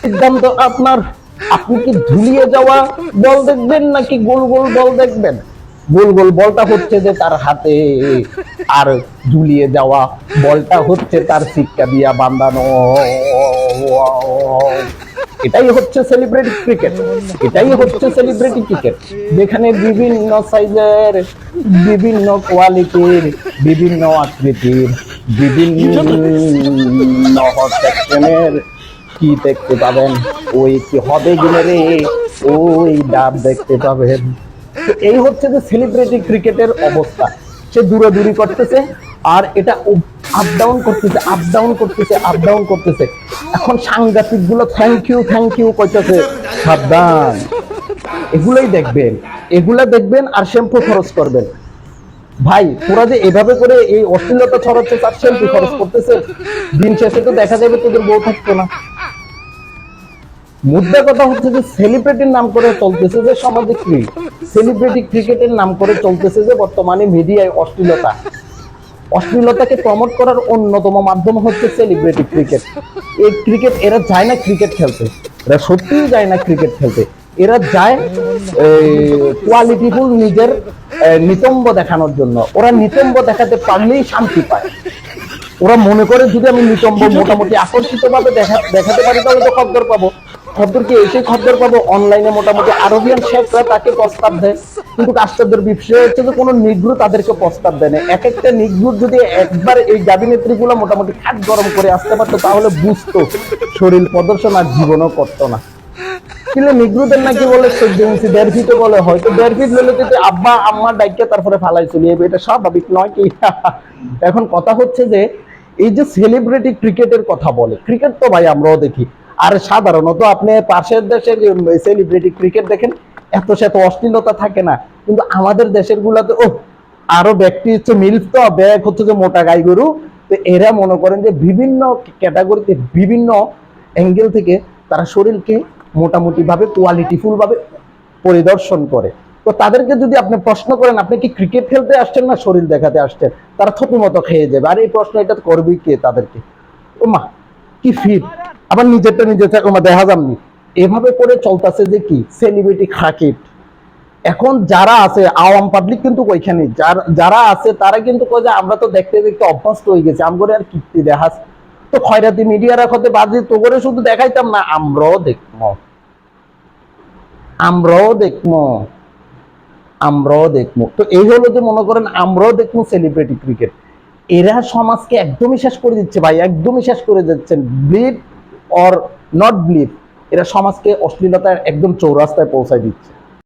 সিদ্ধান্ত আপনার। আপনি কি ঝুলিয়ে যাওয়া বল দেখবেন নাকি গোল গোল বল দেখবেন? গোল গোল বলটা হচ্ছে যে তার হাতে, আর ঝুলিয়ে যাওয়া বলটা হচ্ছে তার শিক্ষা দিয়া বান্ধানো এটাই হচ্ছে সেলিব্রিটি ক্রিকেট এটাই হচ্ছে সেলিব্রিটি ক্রিকেট যেখানে বিভিন্ন সাইজের বিভিন্ন কোয়ালিটির বিভিন্ন আকৃতির, বিভিন্ন সেকশনের কি দেখতে পাবেন? ওই কি হবে গেলে রে? ওই ডাব দেখতে পাবেন। এই হচ্ছে যে সেলিব্রিটি ক্রিকেটের অবস্থা। সে দূরে দূরি করতেছে, আর এটা আপ ডাউন করতেছে আপ ডাউন করতেছে আপ ডাউন করতেছে। এখন সাংঘাতিকগুলো থ্যাংক ইউ থ্যাংক ইউ করতেছে সাবধান। এগুলোই দেখবেন, এগুলা দেখবেন আর শ্যাম্পু খরচ করবেন। ভাই, তোরা যে এভাবে করে এই অশ্লীলতা ছড়াচ্ছে, তার শ্যাম্পু খরচ করতেছে, দিন শেষে তো দেখা যাবে তোদের বউ থাকতো না। মুদ্রা কথা হচ্ছে যে সেলিব্রিটির নাম করে চলতেছে যে সমাজে কি সেলিব্রিটি ক্রিকেটের নাম করে চলতেছে যে বর্তমানে মিডিয়ায় অশ্লীলতা। অশ্লীলতাকে প্রমোট করার অন্যতম মাধ্যম হচ্ছে সেলিব্রিটি ক্রিকেট এই ক্রিকেট এরা যায় না ক্রিকেট খেলতে। এরা সত্যিই যায় না ক্রিকেট খেলতে। এরা যায় কোয়ালিটিফুল নিজের নিতম্ব দেখানোর জন্য। ওরা নিতম্ব দেখাতে পারলেই শান্তি পায়। ওরা মনে করে যদি আমি নিতম্ব মোটামুটি আকর্ষিত ভাবে দেখাতে পারি তাহলে তো খদ্দর পাবো। খদ্দরকে এসে খদ্দর পাবো। অনলাইনে মোটামুটি আরবিয়ান শেখরা তাকে প্রস্তাব দেয়। কিন্তু আশ্চর্যের বিষয় হচ্ছে যে কোনো নিগ্রু তাদেরকে প্রস্তাব দেয় না। এক একটা নিগ্রুর যদি একবার এই গাবিনেত্রীগুলো মোটামুটি খাট গরম করে আসতে পারতো, তাহলে বুঝতো শরীর প্রদর্শন আর জীবনও করতো না। কিন্তু নিগ্রুদের নাকি বলে চোদ্দ ইঞ্চি, দেড় ফিটে বলে হয়তো দেড় ফিট হলে যদি আব্বা, আম্মা ডাইকে তারপরে ফালাই চলে যাবে এটা স্বাভাবিক নয় কি? এখন কথা হচ্ছে যে এই যে সেলিব্রিটি ক্রিকেটের কথা বলে, ক্রিকেট তো ভাই আমরাও দেখি। আর সাধারণত আপনি পাশের দেশের সেলিব্রিটি ক্রিকেট দেখেন এত সে তো অশ্লীলতা থাকে না। কিন্তু আমাদের দেশের গুলাতে ও আরও ব্যক্তি হচ্ছে মিলস তো, ব্যাগ হচ্ছে যে মোটা গাই গরু। তো এরা মনে করেন যে বিভিন্ন ক্যাটাগরিতে, বিভিন্ন অ্যাঙ্গেল থেকে তারা শরীরকে মোটামুটি ভাবে কোয়ালিটিফুল ভাবে পরিদর্শন করে। তো তাদেরকে যদি আপনি প্রশ্ন করেন, আপনি কি ক্রিকেট খেলতে আসছেন না শরীর দেখাতে আসছেন? তারা থতু মতো খেয়ে যাবে। আর এই প্রশ্ন এটা করবেই কে তাদেরকে? ও মা কি ফিট আবার নিজেরটা নিজের ওমা দেখা যাননি এভাবে করে চলতেছে যে কি সেলিব্রিটি ক্রিকেট এখন যারা আছে, আওয়াম পাবলিক কিন্তু ওইখানে, যারা আছে, তারা কিন্তু কয় যে, আমরা তো দেখতে দেখতে অভ্যস্ত হয়ে গেছি, আমগরে আর কীর্তি দেখাস। তো খয়রাতি মিডিয়ারা হতে বাজে তো করে শুধু দেখাইতাম না, আমরাও দেখব আমরাও দেখব আমরাও দেখব তো এই হলো যে, মনে করেন, আমরাও দেখব সেলিব্রিটি ক্রিকেট এরা সমাজকে একদমই শেষ করে দিচ্ছে, ভাই, একদমই শেষ করে দিচ্ছেন। ব্লিড অর নট ব্লিড এরা সমাজকে অশ্লীলতার একদম চৌরাস্তায় পৌঁছায় দিচ্ছে।